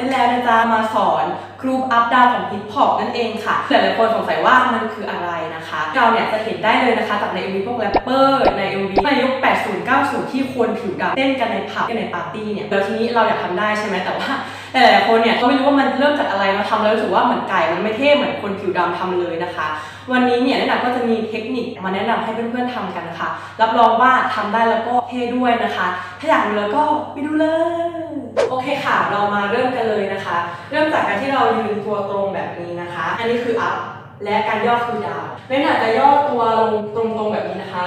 เต้นแล้วนะจ๊ะมาสอนกรุ๊ปอัพดาวของฮิปฮอปนั่นเองค่ะหลายๆคนสงสัยว่ามันคืออะไรนะคะ เราเนี่ยจะเห็นได้เลยนะคะจากใน MV พวกแรปเปอร์ใน MV ในยุค 80 90 ที่คนผิวดำเต้นกันในผับกันในปาร์ตี้เนี่ยแล้วทีนี้เราอยากทำได้ใช่ไหมแต่ว่าหลายๆคนเนี่ยก็ไม่รู้ว่ามันเริ่มจากอะไรมาทำแล้วรู้สึกว่าเหมือนไก่มันไม่เท่เหมือนคนผิวดำทำเลยนะคะ วันนี้เนี่ยแนะนำก็จะมีเทคนิคมาแนะนำให้เพื่อนๆทำกันนะคะรับรองว่าทำได้แล้วก็เท่ด้วยนะคะ ถ้าอยากดูแล้วก็ไปดูเลย โอเคค่ะ เรามาเริ่มกันเลยนะคะ เริ่มจากการที่เรายืนตัวตรงแบบนี้นะคะ อันนี้คือ up และการย่อคือ down เล่นอาจจะย่อตัวลงตรงๆแบบนี้นะคะ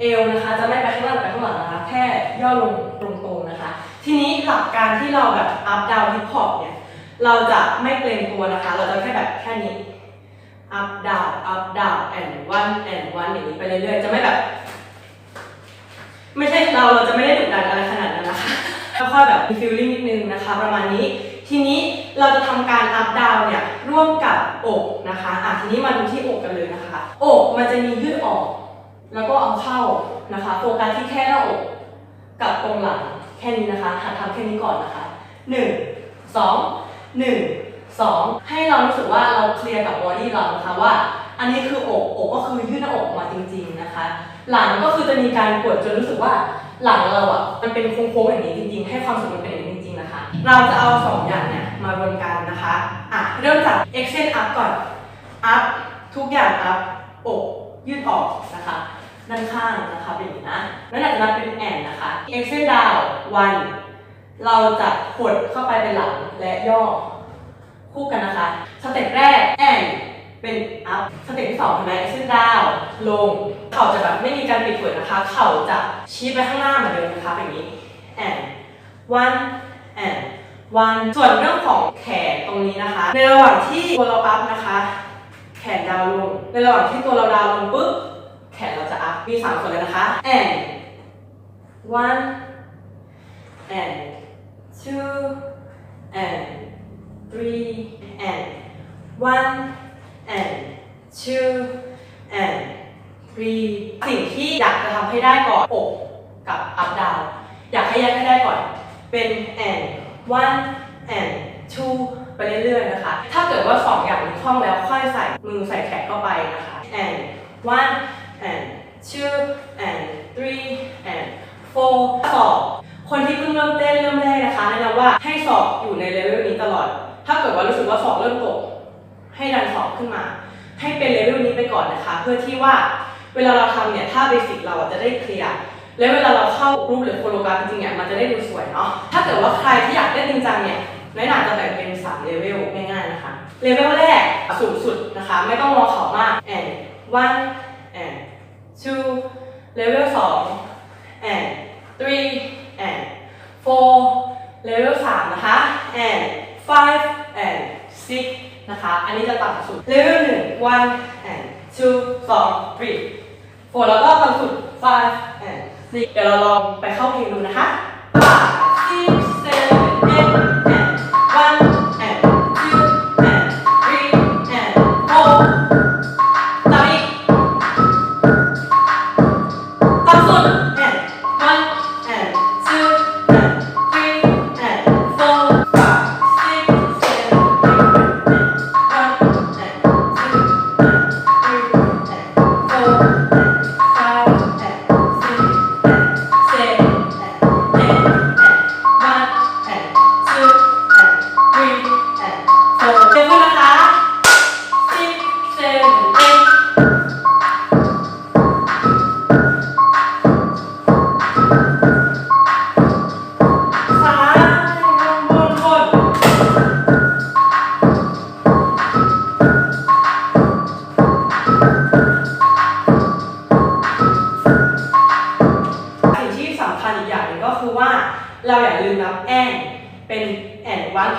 เอวนะคะจะไม่ไปข้างล่าไปข้างหลังนะคะ แค่ย่อลงตรงๆนะคะ ทีนี้หลักการที่เราแบบ up down hip hop เนี่ยเราจะไม่เกรงตัวนะคะ เราจะแค่แบบแค่นี้ up down up down and one and one อย่างนี้ไปเรื่อยๆ จะไม่แบบ ไม่ใช่เราเราจะไม่ได้ดุดันอะไรขนาดนั้น คะค่อยๆแบบมี feeling นิดนึงนะคะ ประมาณนี้ ทีนี้เราจะทำการ up down เนี่ยร่วมกับอกนะคะอะทีนี้มาดูที่อกกันเลยนะคะ อกมันจะมียืดออก แล้วก็เอาเข้านะคะ โฟกัสที่แค่หน้าอกกับตรงหลังแค่นี้นะคะหัดทำแค่นี้ก่อนนะคะหนึ่งสองหนึ่งสองให้เรารู้สึกว่าเราเคลียร์กับบอดี้เรานะคะว่า อันนี้คืออกอกก็คือยืดหน้าอกออกมาจริง ๆนะคะ หลังก็คือจะมีการกดจนรู้สึกว่า หลังเราอะมันเป็นโค้งๆอย่างนี้จริงๆ ให้ความสุขมันเป็นอย่างนี้จริงๆนะคะ เราจะเอาสองอย่างเนี่ยมารวมกันนะคะอะเริ่มจาก extend up ก่อน up ทุกอย่าง up อกยืดออกนะคะด้านข้างนะคะเป็นอย่างนี้นะแล้วหลังจากนั้นเป็นแอนนะคะ extend down one เราจะหดเข้าไปเป็นหลังและย่อคู่กันนะคะ สเต็ปแรกแอนเป็น up สเต็ปที่สองเห็นไหม extend down ลง เข่าจะแบบไม่มีการปิดเปิดนะคะ เข่าจะชี้ไปข้างหน้าเหมือนเดิมนะคะแบบนี้ and one and one ส่วนเรื่องของแขนตรงนี้นะคะ ในระหว่างที่ตัวเรา up นะคะ แขนดาวลง ในระหว่างที่ตัวเราดาวลงปุ๊บ แขนเราจะ up มีสามส่วนเลยนะคะ and one and two and three and one and two and three สิ่งที่อยากจะทำให้ได้ก่อนอกกับ up down อยากให้แยกให้ได้ก่อน เป็น and one and two ไปเรื่อยๆนะคะ ถ้าเกิดว่าสองอย่างนี้คล่องแล้วค่อยใส่มือใส่แขนเข้าไปนะคะ and one and two and three and four สอบคนที่เพิ่งเริ่มเต้นเริ่มแรกนะคะแนะนำว่าให้สอบอยู่ในเลเวลนี้ตลอด ถ้าเกิดว่ารู้สึกว่าสอบเริ่มตกให้ดันสอบขึ้นมา ให้เป็นเลเวลนี้ไปก่อนนะคะ เพื่อที่ว่า เวลาเราทำเนี่ยถ้าเบสิกเราจะได้เคลียร์แล้วเวลาเราเข้ากรุ๊ปหรือโคโลกราฟจริงๆเนี่ยมันจะได้ดูสวยเนาะถ้าเกิดว่าใครที่อยากเล่นจริงจังเนี่ยน้อยหนาจะแบ่งเป็น3เลเวลง่ายๆนะคะเลเวลแรกสูงสุดนะคะ ไม่ต้องรอเขามาก and one and two เลเวล2 and three and four เลเวล3นะคะ and five and six นะคะ อันนี้จะต่ำสุด เลเวล1 one and two 2 three four แล้วก็คำสุด five and six เดี๋ยวเราลองไปเข้าเพลงดูนะคะ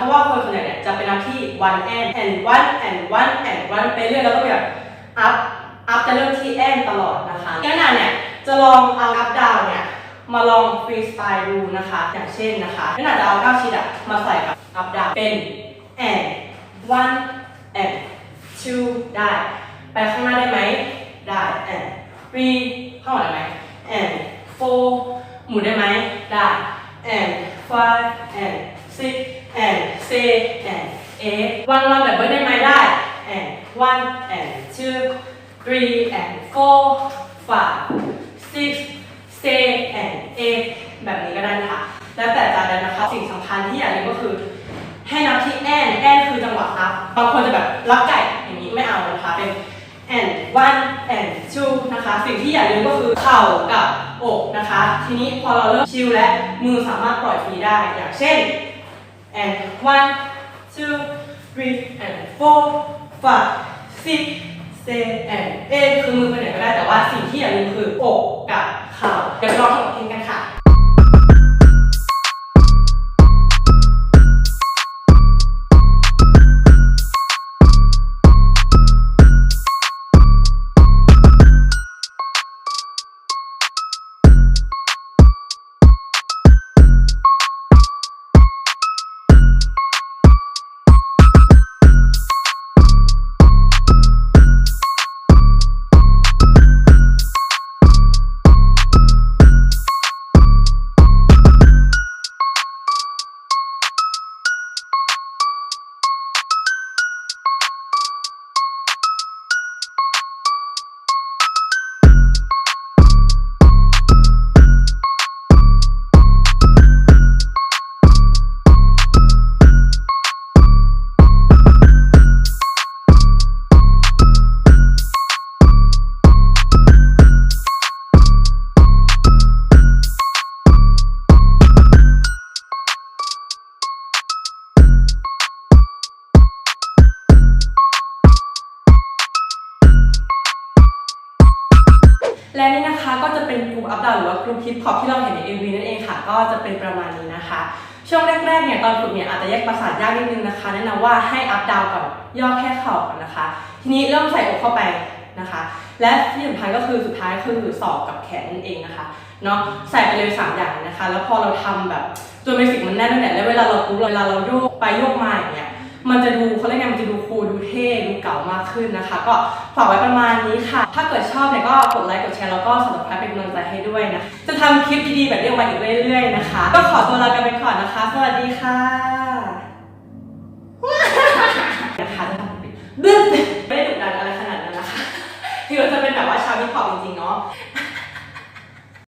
ราะว่าคนส่วนใหญ่เนี่ยจะเป็นนับที่วันแอนแอนวันแอนวันแอนวันไปเรื่อยแล้วก็แบบอัพอัพจะเริ่มที่แอนตลอดนะคะงั้นน่ะเนี่ยจะลองเอาอัพดาวเนี่ยมาลองฟรีสไตล์ดูนะคะ อย่างเช่นนะคะนั่นอาจจะเอาเก้าชิ้นอะมาใส่กับอัพดาวเป็น and one and two ได้ ไปข้างหน้าได้ไหมได้ and three ข้างหลังได้ไหม and four หมุนได้ไหมได้ and five and six and say and eight one one แบบเบิร์ดได้ไหมได้ and one and two three and four five six stay and eight แบบนี้ก็ได้นะคะแล้วแต่จานนั้นนะคะ สิ่งสำคัญที่อย่าลืมก็คือ ให้นับที่แอนแอนคือจังหวะนับ บางคนจะแบบรับไก่อย่างนี้ไม่เอานะคะ เป็น and one and two นะคะ สิ่งที่อย่าลืมก็คือเข่ากับอกนะคะ ทีนี้พอเราเริ่มชิลและมือสามารถปล่อยฟรีได้ อย่างเช่น and one two three and four five six seven and eight คือมือไปไหนก็ได้แต่ว่าสิ่งที่อย่าลืมคืออกกับเข่าเดี๋ยวเราทำเพลง และนี่นะคะก็จะเป็นกลุ่มอัพดาวหรือว่ากลุ่มฮิปฮอปที่เราเห็นใน MV นั่นเองค่ะ ก็จะเป็นประมาณนี้นะคะ ช่วงแรกๆเนี่ยตอนฝึกเนี่ยอาจจะแยกประสาทยากนิดนึงนะคะ แนะนำว่าให้อัพดาวก่อนย่อแค่เข่าก่อนนะคะ ทีนี้เริ่มใส่อกเข้าไปนะคะ และที่สำคัญก็คือสุดท้ายคือศอกกับแขนนั่นเองนะคะเนาะใส่ไปเลยสามอย่างนะคะ แล้วพอเราทำแบบจนเบสิกมันแน่นตั้งแต่แล้วเวลาเราปุ๊บเวลาเราโยกไปโยกมาอย่างเงี้ย มันจะดูเขาเรียกไงมันจะดูคูลดูเท่ดูเก๋ามากขึ้นนะคะ ก็ฝากไว้ประมาณนี้ค่ะ ถ้าเกิดชอบเนี่ยก็กดไลค์กดแชร์แล้วก็สมัครเป็นกำลังใจให้ด้วยนะ จะทำคลิปดีๆแบบนี้ออกมาอีกเรื่อยๆนะคะ ก็ขอตัวลากันไปก่อนนะคะ สวัสดีค่ะนะคะจะทำเป็นดึ๊ดไม่ได้ดุดันอะไรขนาดนั้นนะคะที่เราจะเป็นแบบว่าชาวฮิปฮอปจริงๆเนาะ